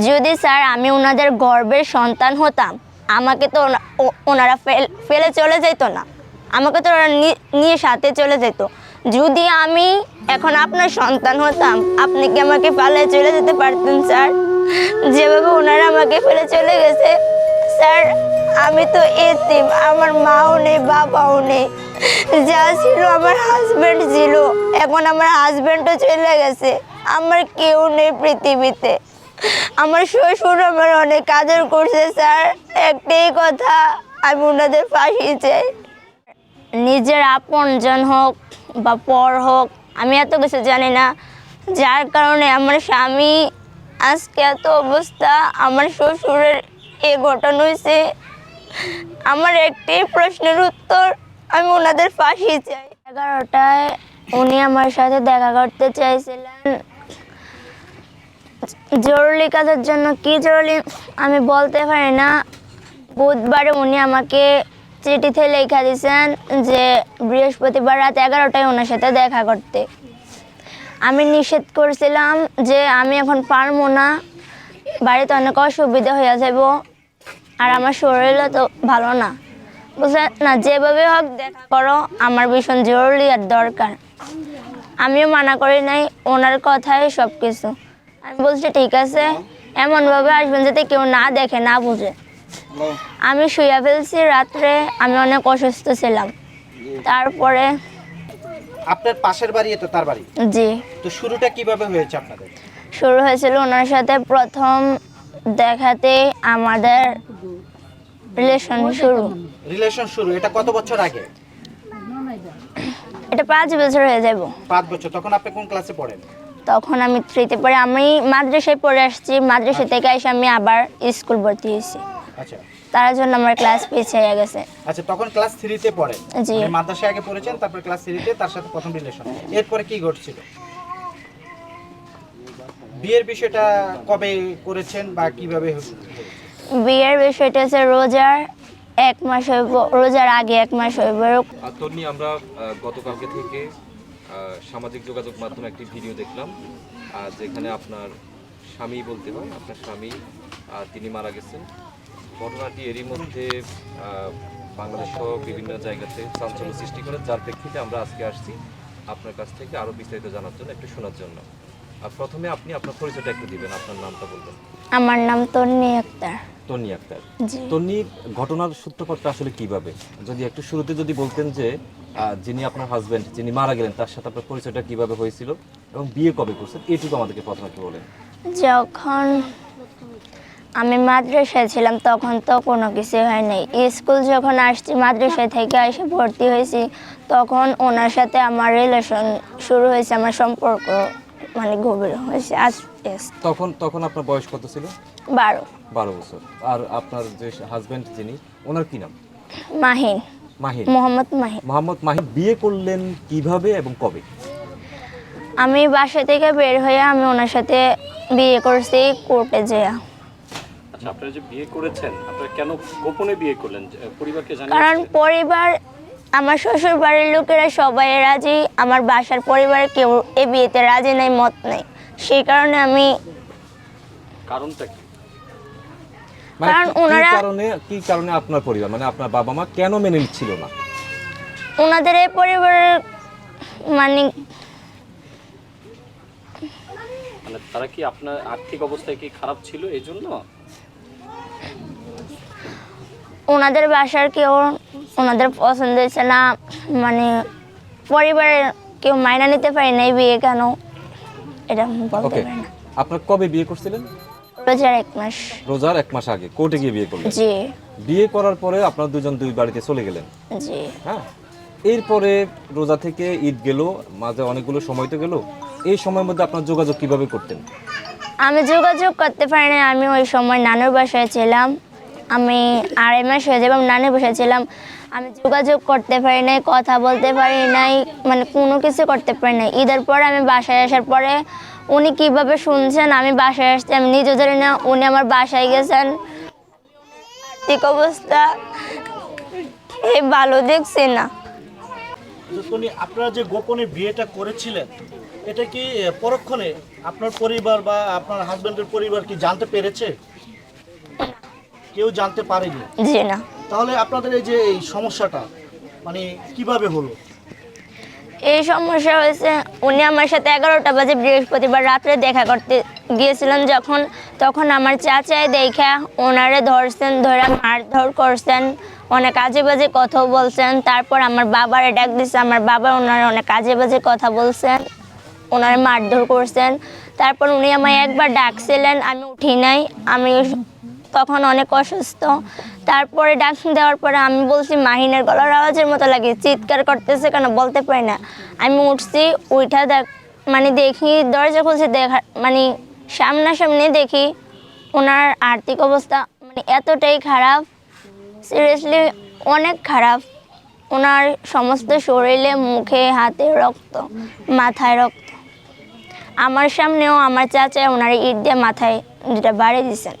যদি স্যার আমি ওনাদের গর্বের সন্তান হতাম, আমাকে তো ওনারা ফেল- চলে যেত না। আমাকে তো ওরা নিয়ে সাথে চলে যেত। যদি আমি এখন আপনার সন্তান হতাম, আপনি কি আমাকে ফেলে চলে যেতে পারতেন, স্যার? যেভাবে ওনারা আমাকে ফেলে চলে গেছে, স্যার, আমি তো এতিম, আমার মাও নেই, বাবাও নেই। যা ছিল আমার হাজবেন্ড ছিল, এখন আমার হাজবেন্ডও চলে গেছে। আমার কেউ নেই পৃথিবীতে। আমার শ্বশুর আমার অনেক আদর করছে, স্যার। একটাই কথা, আমি ওনাদের ফাঁসি চাই। নিজের আপনজন হোক বা পর হোক, আমি এত কিছু জানি না। যার কারণে আমার স্বামী আজকে এত অবস্থা, আমার শ্বশুরের এ ঘটনা হয়েছে। আমার একটি প্রশ্নের উত্তর, আমি ওনাদের ফাঁসি চাই। এগারোটায় উনি আমার সাথে দেখা করতে চাইছিলেন। জরুরি কাজের জন্য কি জরুরি আমি বলতে পারি না। বুধবারে উনি আমাকে চিঠিতে লেখা দিয়েছেন যে বৃহস্পতিবার রাত এগারোটায় ওনার সাথে দেখা করতে। আমি নিষেধ করছিলাম যে আমি এখন পারব না। বাড়িতে অনেক অসুবিধা হয়ে যাব আর আমার শরীরও তো ভালো না। বুঝলেন না? যেভাবে হোক দেখা করো, আমার ভীষণ জরুরি আর দরকার। আমিও মানা করি নাই, ওনার কথাই সব কিছু আমি বলছি ঠিক আছে। এমনভাবে আসবেন যাতে কেউ না দেখে না বুঝে। আমি শুয়ে ফেলছি রাত্রে আমি অনেক অসুস্থ ছিলাম। তারপরে আপনার পাশের বাড়ি তো তার বাড়ি? জি। তো শুরুটা কীভাবে হয়েছে আপনাদের? শুরু হয়েছিল ওনার সাথে প্রথম দেখাতে আমাদের রিলেশন শুরু। রিলেশন শুরু এটা কত বছর আগে? এটা পাঁচ বছর হয়ে যাব পাঁচ বছর তখন আপনি কোন ক্লাসে পড়েন? তখন আমি থ্রিতে পড়ে আমি মাদ্রাসায় পড়ে আসছি। মাদ্রাসা থেকে এসে আমি আবার স্কুল ভর্তি হয়েছি। আচ্ছা। তার জন্য আমার ক্লাস পিছিয়ে গেছে। আচ্ছা তখন ক্লাস থ্রিতে পড়েন জি। মানে মাদ্রাসায় আগে পড়েছেন তারপর ক্লাস থ্রিতে তার সাথে প্রথম রিলেশন এরপরে কি ঘটছিল? বিয়ের বিষয়টা কবে করেছেন বা কীভাবে হয়েছে? বিয়ের বিষয়টা হচ্ছে রোজার এক মাস হইব রোজার আগে এক মাস হইব। আর তন্নি আমরা গতকালকে থেকে সামাজিক যোগাযোগ মাধ্যমে একটি ভিডিও দেখলাম যেখানে আপনার স্বামী বলতে হয়, আপনার স্বামী তিনি মারা গেছেন। ঘটনাটি এরই মধ্যে বাংলাদেশ সহ বিভিন্ন জায়গাতে চাঞ্চল্য সৃষ্টি করে, যার প্রেক্ষিতে আমরা আজকে আসছি আপনার কাছ থেকে আরও বিস্তারিত জানার জন্য, একটু শোনার জন্য। প্রথমে আপনি আপনার পরিচয়টা একটু দিবেন আপনার নামটা বলবেন। আমার নাম তন্নি আক্তার। তন্নি আক্তার। তন্নি ঘটনার সূত্রপাতটা আসলে কীভাবে? যদি একটু শুরুতে যদি বলতেন যে যিনি আপনার হাজবেন্ড যিনি মারা গেলেন তার সাথে আপনার পরিচয়টা কীভাবে হয়েছিল এবং বিয়ে কবে করছেন এটুকু আমাদেরকে প্রথমে একটু বলেন। যখন আমি মাদ্রাসায় ছিলাম তখন তো কোনো কিছু হয় নাই। স্কুল যখন আসছি মাদ্রাসা থেকে এসে ভর্তি হয়েছি তখন ওনার সাথে আমার রিলেশন শুরু হয়েছে আমার সম্পর্ক। মানে গভীর হয়েছে আস্তে তখন তখন আপনার বয়স কত ছিল? বারো। বারো বছর। আর আপনার যে হাজবেন্ড যিনি ওনার কি নাম? মাহিন। মাহিন। মোহাম্মদ মাহিন। মোহাম্মদ মাহিন বিয়ে করলেন কীভাবে এবং কবে? আমি বাসা থেকে বের হয়ে আমি ওনার সাথে বিয়ে করছি কোর্টে যেয়া। আচ্ছা আপনারা যে বিয়ে করেছেন আপনারা কেন গোপনে বিয়ে করলেন? পরিবারকে কারণ জানিয়ে পরিবার আমার শ্বশুর বাড়ির লোকেরা সবাই রাজি আমার বাসার পরিবারের কেউ এ বিয়েতে রাজি নাই মত নেই। সেই কারণে আমি কারণটা কি? মানে কারণ কি ওনারা- কারণে কি কারণে আপনার পরিবার? মানে আপনার বাবা মা কেন মেনে নিচ্ছিল না? ওনাদের এই পরিবারের মানে মানে তারা কি আপনার আর্থিক অবস্থায় কি খারাপ ছিল এই জন্য ওনাদের বাসার কেউ ওনাদের পছন্দ হয়েছে না মানে পরিবারের কেউ মাইনা নিতে পারে না এই বিয়ে কেন? এটা বলতে পারি না। আপনার কবে বিয়ে করছিলেন? রোজার এক মাস। রোজার এক মাস আগে। কোর্টে গিয়ে বিয়ে করলেন? জি। বিয়ে করার পরে আপনার দুজন দুই বাড়িতে চলে গেলেন? জি। হ্যাঁ? এরপরে রোজা থেকে ঈদ গেল মাঝে অনেকগুলো সময় তো গেল। এই সময়ের মধ্যে আপনার যোগাযোগ কীভাবে করতেন? আমি যোগাযোগ করতে পারি না আমি ওই সময় নানুর বাসায় ছিলাম। আমি আড়াই মাস হয়ে যাবে, আমি নানুর বাসায় আমি যোগাযোগ করতে পারি নাই, কথা বলতে পারি নাই মানে কোনো কিছু করতে পারি নাই। ঈদের পরে আমি বাসায় আসার পরে উনি কীভাবে শুনছেন, আমি বাসায় আসছি আমি নিজে জানি না, উনি আমার বাসায় গেছেন। আর্থিক অবস্থা এই ভালো দেখছি না। যে আপনারা যে গোপনে বিয়েটা করেছিলেন, এটা কি পরক্ষণে আপনার পরিবার বা আপনার হাজবেন্ডের পরিবার কি জানতে পেরেছে? কেউ জানতে পারেনি। জি না। তাহলে আপনাদের এই যে এই সমস্যাটা মানে কীভাবে হলো? এই সমস্যা হয়েছে উনি আমার সাথে এগারোটা বাজে বৃহস্পতিবার রাত্রে দেখা করতে গিয়েছিলেন যখন। তখন আমার চাচাই দেখা ওনারে ধরছেন ধরে মারধর করছেন অনেক আজে বাজে কথা বলছেন। তারপর আমার বাবারে ডাক দিচ্ছে আমার বাবা ওনারে অনেক আজে বাজে কথা বলছেন ওনারে মারধর করছেন। তারপর উনি আমায় একবার ডাকছিলেন আমি উঠি নাই আমি তখন অনেক অসুস্থ। তারপরে ডাক দেওয়ার পরে আমি বলছি, মাহিনের গলার আওয়াজের মতো লাগে, চিৎকার করতেছে কেন? বলতে পারি না। আমি উঠছি উঠা দেখ মানে দেখি দরজা খুলছে, দেখা মানে সামনাসামনি দেখি ওনার আর্থিক অবস্থা মানে এতটাই খারাপ। সিরিয়াসলি অনেক খারাপ। ওনার সমস্ত শরীরে, মুখে, হাতে রক্ত, মাথায় রক্ত। আমার সামনেও আমার চাচা ওনার ইট দিয়ে মাথায় যেটা বাড়ি দিয়েছেন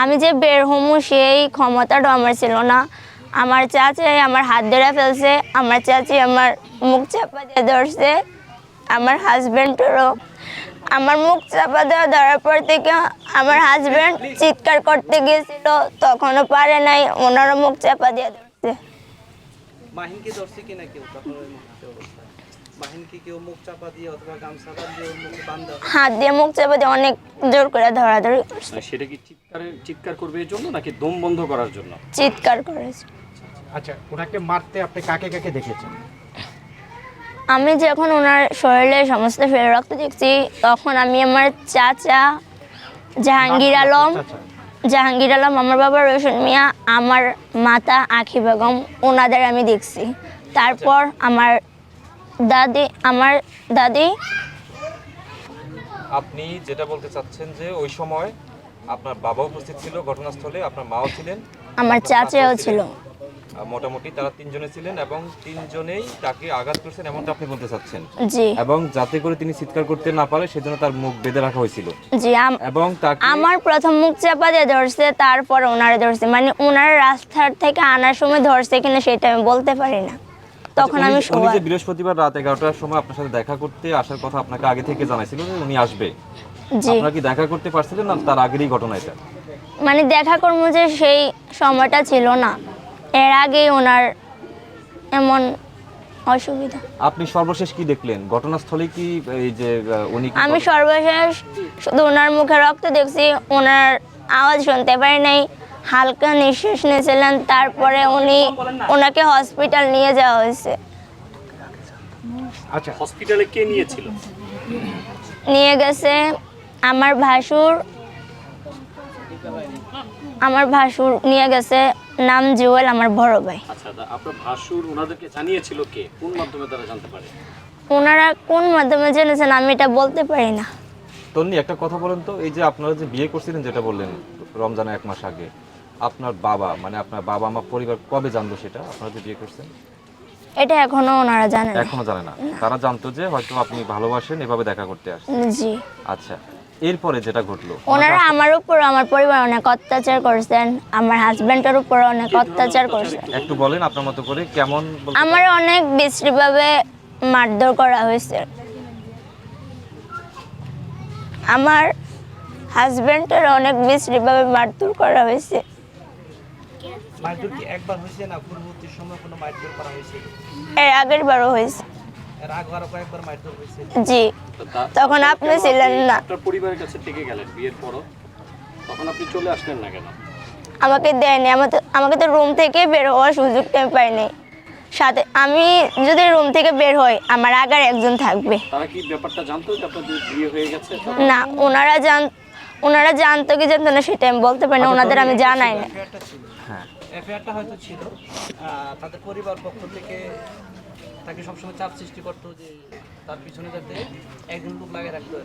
আমি যে বের হমু সেই ক্ষমতাটাও আমার ছিল না। আমার চাচাই আমার হাত ধরে ফেলছে, আমার চাচি আমার মুখ চাপা দিয়ে ধরছে, আমার হাজব্যান্ডেরও আমার মুখ চাপা দেওয়া ধরার পর থেকে আমার হাজব্যান্ড চিৎকার করতে গিয়েছিল, তখনও পারে নাই, ওনারও মুখ চাপা দিয়ে ধরছে। মাহিনকে কেউ মুখ চাপা দিয়ে অথবা গামছা বাঁধিয়ে ওর বান্ধা হাত দিয়ে মুখ চাপা দিয়ে অনেক জোর করে ধরাধরি করছে। মানে সেটা কি চিৎকারের চিৎকার করবে এর জন্য নাকি দম বন্ধ করার জন্য? চিৎকার করেছে। আচ্ছা ওনাকে মারতে আপনি কাকে কাকে দেখেছেন? আমি যখন ওনার শরীরে সমস্ত ফেলে রক্ত দেখছি তখন আমি আমার চাচা জাহাঙ্গীর আলম আচ্ছা জাহাঙ্গীর আলম আমার বাবা রোশন মিয়া আমার মাতা আখি বেগম ওনাদের আমি দেখছি। তারপর আমার দাদি আমার দাদি। আপনি যেটা বলতে চাচ্ছেন যে ওই সময় আপনার বাবা উপস্থিত ছিল ঘটনাস্থলে আপনার মাও ছিলেন আমার চাচাও ছিল। মোটামুটি তারা তিনজনে ছিলেন এবং তিনজনেই তাকে আঘাত করছেন এমনটা আপনি বলতে চাচ্ছেন। জি। এবং যাতে করে তিনি চিৎকার করতে না পারে সেজন্য তার মুখ বেঁধে রাখা হয়েছিল। জি এবং তাকে আমার প্রথম মুখ চাপা দিয়ে ধরছে তারপর ওনারা ধরছে। মানে ওনারা রাস্তার থেকে আনার সময় ধরছে কিনা সেটা আমি বলতে পারি না। তখন উনি- আমি উনি যে বৃহস্পতিবার রাত এগারোটার সময় আপনার সাথে দেখা করতে আসার কথা আপনাকে আগে থেকে জানাইছিল যে উনি আসবে। জি। আপনারা কি দেখা করতে পারছিলেন না? তার আগেরই ঘটনা এটা। মানে দেখা করব যে সেই সময়টা ছিল না। এর আগে ওনার এমন অসুবিধা। আপনি সর্বশেষ কি দেখলেন? ঘটনাস্থলে কি এই যে উনি আমি সর্বশেষ শুধু ওনার মুখে রক্ত দেখছি ওনার আওয়াজ শুনতে পারি নাই। হালকা নিঃশ্বাস নিয়েছিলেন তারপরে উনি ওনাকে হসপিটাল নিয়ে যাওয়া হয়েছে। আচ্ছা হসপিটালে কে নিয়েছিল? নিয়ে গেছে আমার ভাসুর আমার ভাসুর নিয়ে গেছে নাম জুয়েল আমার বড় ভাই। আচ্ছা আপনার ভাসুর ওনাদেরকে জানিয়েছিল কে? কোন মাধ্যমে তারা জানতে পারে? ওনারা কোন মাধ্যমে জেনেছেন আমি এটা বলতে পারি না। তন্নি একটা কথা বলেন তো এই যে আপনারা যে বিয়ে করছিলেন যেটা বললেন রমজানের এক মাস আগে আপনার বাবা মানে আপনার বাবা মা পরিবার কবে জানলো সেটা? আপনারা যে বিয়ে করছেন এটা এখনও ওনারা জানেন না। এখনও জানে না। তারা জানতো যে হয়তো আপনি ভালোবাসেন এভাবে দেখা করতে আসেন। জি। আচ্ছা এরপরে যেটা ঘটলো? ওনারা আমার উপর আমার পরিবার অনেক অত্যাচার করছেন আমার হাজবেন্ডের উপর অনেক অত্যাচার করছেন। একটু বলেন আপনার মতো করে কেমন আমার অনেক বিশ্রীভাবে মারধর করা হয়েছে। আমার হাজবেন্ডের অনেক বিশ্রীভাবে মারধর করা হয়েছে। মারধর কি একবার হয়েছে না পূর্ববর্তী সময় কোনো মারধর করা হয়েছে? এর আগের বারও হয়েছে। এর কয়েকবার মারধর হয়েছে। জি। তখন আপনি ছিলেন না। আপনার পরিবারের কাছে থেকে গেলেন বিয়ের পরও? তখন আপনি চলে আসলেন না কেন? আমাকে দেয়নি। আমার তো আমাকে তো রুম থেকে বের হওয়ার সুযোগটা আমি পাইনি সাথে আমি যদি রুম থেকে বের হই আমার আগার একজন থাকবে। তারা কি ব্যাপারটা জানতো যে আপনাদের বিয়ে হয়ে গেছে? না ওনারা জান ওনারা জানতো কি জানতো না সেটা আমি বলতে পারি না। ওনাদের আমি জানাই না হ্যাঁ। এফআইআরটা হয়তো ছিল তাদের পরিবার পক্ষ থেকে তাকে সবসময় চাপ সৃষ্টি করতো যে তার পিছনে যাতে একজন লোক লাগিয়ে রাখতো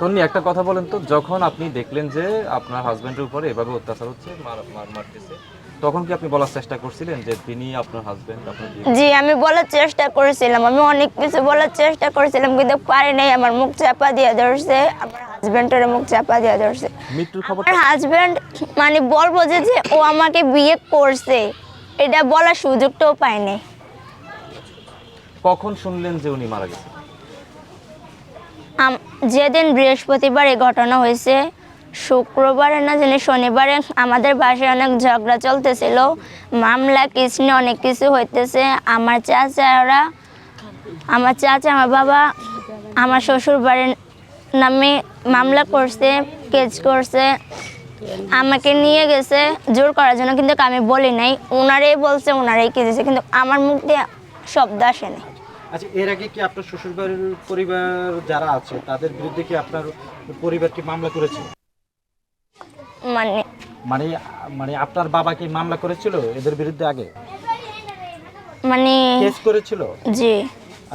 তন্নি, একটা কথা বলেন তো, যখন আপনি দেখলেন যে আপনার হাজব্যান্ডের উপরে এভাবে অত্যাচার হচ্ছে মার, মারতেছে তখন কি আপনি বলার চেষ্টা করছিলেন যে তিনি আপনার হাজবেন্ড আপনার জি আমি বলার চেষ্টা করেছিলাম। আমি অনেক কিছু বলার চেষ্টা করেছিলাম কিন্তু পারি নাই। আমার মুখ চাপা দিয়ে ধরছে আমার হাজবেন্ডের মুখ চাপা দিয়ে ধরছে। মৃত্যুর খবর আমার হাজবেন্ড মানে বলব যে যে ও আমাকে বিয়ে করছে এটা বলার সুযোগটাও পায় নাই। কখন শুনলেন যে উনি মারা গেছে আম- যেদিন বৃহস্পতিবার এই ঘটনা হয়েছে শুক্রবারে না, জানি শনিবারে আমাদের বাসায় অনেক ঝগড়া চলতেছিল। মামলা নিয়ে অনেক কিছু হইতেছে। আমার চাচারা আমার চাচা, আমার বাবা, আমার শ্বশুর বাড়ির নামে মামলা করছে, কেস করছে। আমাকে নিয়ে গেছে, জোর করার জন্য, কিন্তু আমি বলি নাই। ওনারাই বলছে ওনারাই কেঁদেছে কিন্তু আমার মুখ দিয়ে শব্দ আসে নাই। আচ্ছা এর আগে কি আপনার শ্বশুরবাড়ির পরিবার যারা আছে, তাদের বিরুদ্ধে কি আপনার পরিবার কি মামলা করেছে? মানে মানে মানে আপনার বাবা কি মামলা করেছিল এদের বিরুদ্ধে আগে? মানে কেস করেছিল? জি।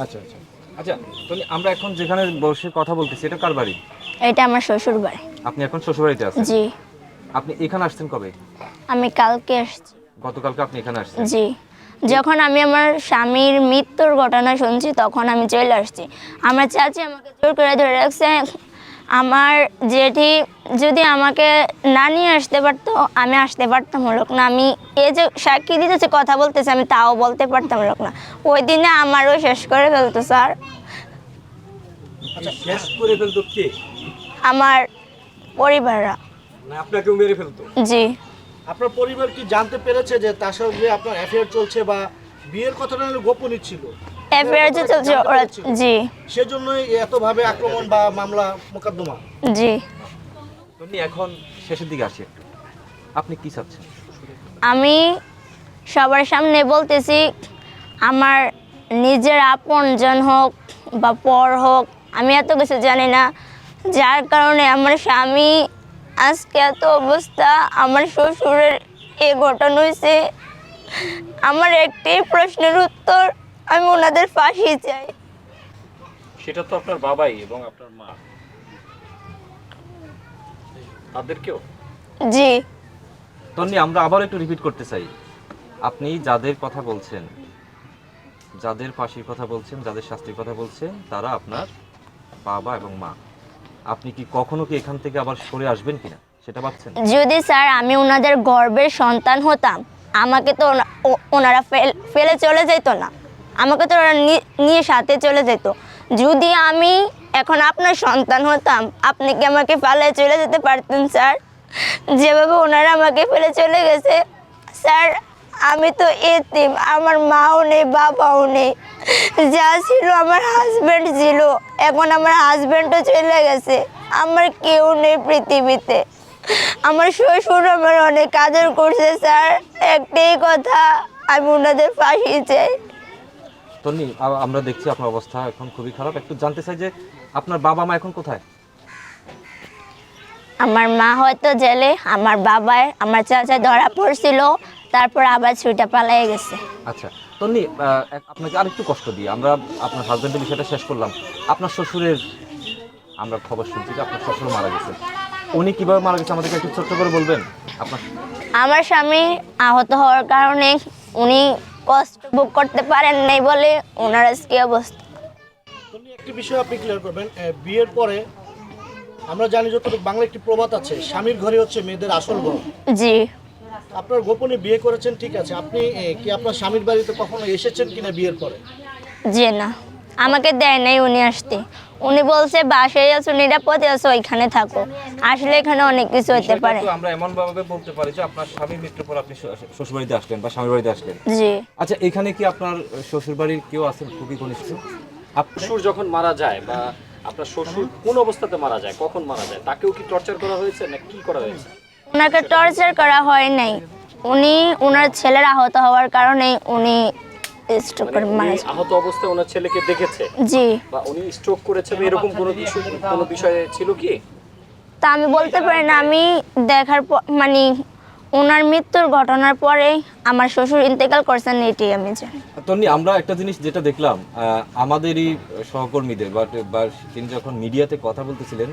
আচ্ছা আচ্ছা। আচ্ছা টনি আমরা এখন যেখানে বসে কথা বলতেছি এটা কার বাড়ি? এটা আমার শ্বশুর বাড়ি। আপনি এখন শ্বশুরবাড়িতে আছেন? জি। আপনি এখানে আসছেন কবে? আমি কালকে এসেছি গতকালকে আপনি এখানে আসছেন? জি। যখন আমি আমার স্বামীর মৃত্যুর ঘটনা শুনছি তখন আমি চলে আসছি। আমার চাচি আমাকে জোর করে ধরে রাখছে আমার জেঠি যদি আমাকে না নিয়ে আসতে পারতো আমি আসতে পারতাম লোক না। আমি এই যে সাক্ষী দিতেছে কথা বলতেছে আমি তাও বলতে পারতাম লোক না। ওই দিনে আমারও শেষ করে ফেলতো স্যার। আচ্ছা শেষ করে ফেলতো কে? আমার পরিবাররা। না আপনাকেও মেরে ফেলতো? জি। আপনার পরিবার কি জানতে পেরেছে যে তার সঙ্গে আপনার অ্যাফেয়ার চলছে বা বিয়ের কথাটা গোপনই ছিল? এফআইআর যে চলছে ওরা জি। সেজন্যই এতভাবে আক্রমণ বা মামলা মোকদ্দমা। জি। টনি এখন শেষের দিকে আসি। একটু আপনি কি চাচ্ছেন? আমি সবার সামনে বলতেছি আমার নিজের আপনজন হোক বা পর হোক আমি এত কিছু জানি না। যার কারণে আমার স্বামী আজকে এত অবস্থা আমার শ্বশুরের এ ঘটনা হয়েছে আমার একটি প্রশ্নের উত্তর আমি ওনাদের ফাঁসি চাই। সেটা তো আপনার বাবাই এবং আপনার মা। তাদেরকেও জি। তন্নি আমরা আবার একটু রিপিট করতে চাই। আপনি যাদের কথা বলছেন যাদের ফাঁসির কথা বলছেন যাদের শাস্তির কথা বলছেন তারা আপনার বাবা এবং মা। আপনি কি কখনো কি এখান থেকে আবার সরে আসবেন কিনা? সেটা ভাবছেন? যদি স্যার আমি ওনাদের গর্বের সন্তান হতাম আমাকে তো ওনারা ফেল- ফেলে চলে যেত না। আমাকে তো ওরা নিয়ে সাথে চলে যেত। যদি আমি এখন আপনার সন্তান হতাম, আপনি কি আমাকে ফেলে চলে যেতে পারতেন, স্যার? যেভাবে ওনারা আমাকে ফেলে চলে গেছে, স্যার, আমি তো এতিম, আমার মাও নেই, বাবাও নেই। যা ছিল আমার হাজব্যান্ড ছিল, এখন আমার হাজব্যান্ডও চলে গেছে। আমার কেউ নেই পৃথিবীতে। আমার শ্বশুর আমার অনেক আদর করছে, স্যার। একটাই কথা, আমি ওনাদের ফাঁসি চাই। তন্নি আমরা দেখছি আপনার অবস্থা এখন খুবই খারাপ। একটু জানতে চাই যে আপনার বাবা মা এখন কোথায়? আমার মা হয়তো জেলে আমার বাবার আমার চাচা ধরা পড়ছিল তারপর আবার ছুটে পালাই গেছে। আচ্ছা তন্নি আপনাকে আরেকটু কষ্ট দিই। আমরা আপনার হাজবেন্ডের বিষয়টা শেষ করলাম। আপনার শ্বশুরের আমরা খবর শুনছি যে আপনার শ্বশুর মারা গেছে। উনি কীভাবে মারা গেছে আমাদেরকে একটু ছোট্ট করে বলবেন? আপনার আমার স্বামী আহত হওয়ার কারণে উনি কষ্ট ভোগ করতে পারেন নাই বলে ওনার আজকে অবস্থা। তুমি একটি বিষয় আপনি ক্লিয়ার করবেন বিয়ের পরে আমরা জানি যত বাংলা একটি প্রবাদ আছে স্বামীর ঘরে হচ্ছে মেয়েদের আসল ঘর জি। আপনার গোপনে বিয়ে করেছেন ঠিক আছে আপনি কি আপনার স্বামীর বাড়িতে কখনো এসেছেন কিনা বিয়ের পরে? জি না। আমাকে দেয় নাই উনি আসতে। উনি বলছে বাসায় আছো নিরাপদে আছো ওইখানে থাকো। আসলে এখানে অনেক কিছু হতে পারে। আমরা এমন ভাবে বলতে পারি যে আপনার স্বামীর মৃত্যুর পর আপনি শ্বশুর বাড়িতে আসলেন বা স্বামীর বাড়িতে আসলেন। জি। আচ্ছা এখানে কি আপনার শ্বশুর বাড়ির কেউ আছেন খুবই ঘনিষ্ঠ? শ্বশুর যখন মারা যায় বা আপনার শ্বশুর কোন অবস্থাতে মারা যায় কখন মারা যায় তাকেও কি টর্চার করা হয়েছে না কি করা হয়েছে? ওনাকে টর্চার করা হয় নাই। উনি ওনার ছেলের আহত হওয়ার কারণে উনি স্ট্রোক করে মানে মারা উনি আহত অবস্থায় ওনার ছেলেকে দেখেছে? জি। বা উনি স্ট্রোক করেছে বা এরকম কোনো কিছু কোনো বিষয়ে ছিল কি? তা আমি বলতে পারি না। আমি দেখার পর মানে ওনার মৃত্যুর ঘটনার পরে আমার শ্বশুর ইন্তেকাল করছেন এটি আমি জানি তন্নি আমরা একটা জিনিস যেটা দেখলাম আহ, আমাদেরই সহকর্মীদের বা বা তিনি যখন মিডিয়াতে কথা বলতেছিলেন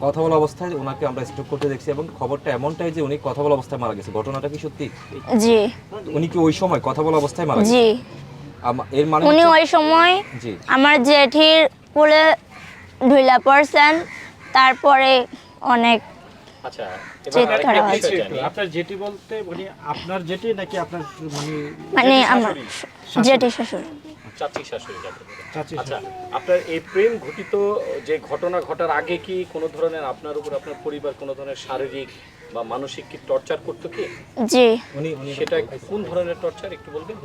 কথা বলা অবস্থায় ওনাকে আমরা স্টক করতে দেখছি এবং খবরটা এমনটাই যে উনি কথা বলা অবস্থায় মারা গেছে। ঘটনাটা কি সত্যি? জি। উনি কি ওই সময় কথা বলা অবস্থায় মারা গেছে? জি। উনি ওই সময় আমার জেঠির কোলে পড়ছেন তারপরে অনেক আচ্ছা। আপনার বলতে মানে আপনার যেটি নাকি আপনার মানে মানে আমার জেঠি শ্বশুর চাচি শাশুড়ি যাকে বলে। চাচি আচ্ছা আপনার এই প্রেম ঘটিত যে ঘটনা ঘটার আগে কি কোনো ধরনের আপনার উপর আপনার পরিবার কোনো ধরনের শারীরিক বা মানসিক কি টর্চার করতো কি? জি। উনি উনি সেটা কোন ধরনের টর্চার একটু বলবেন?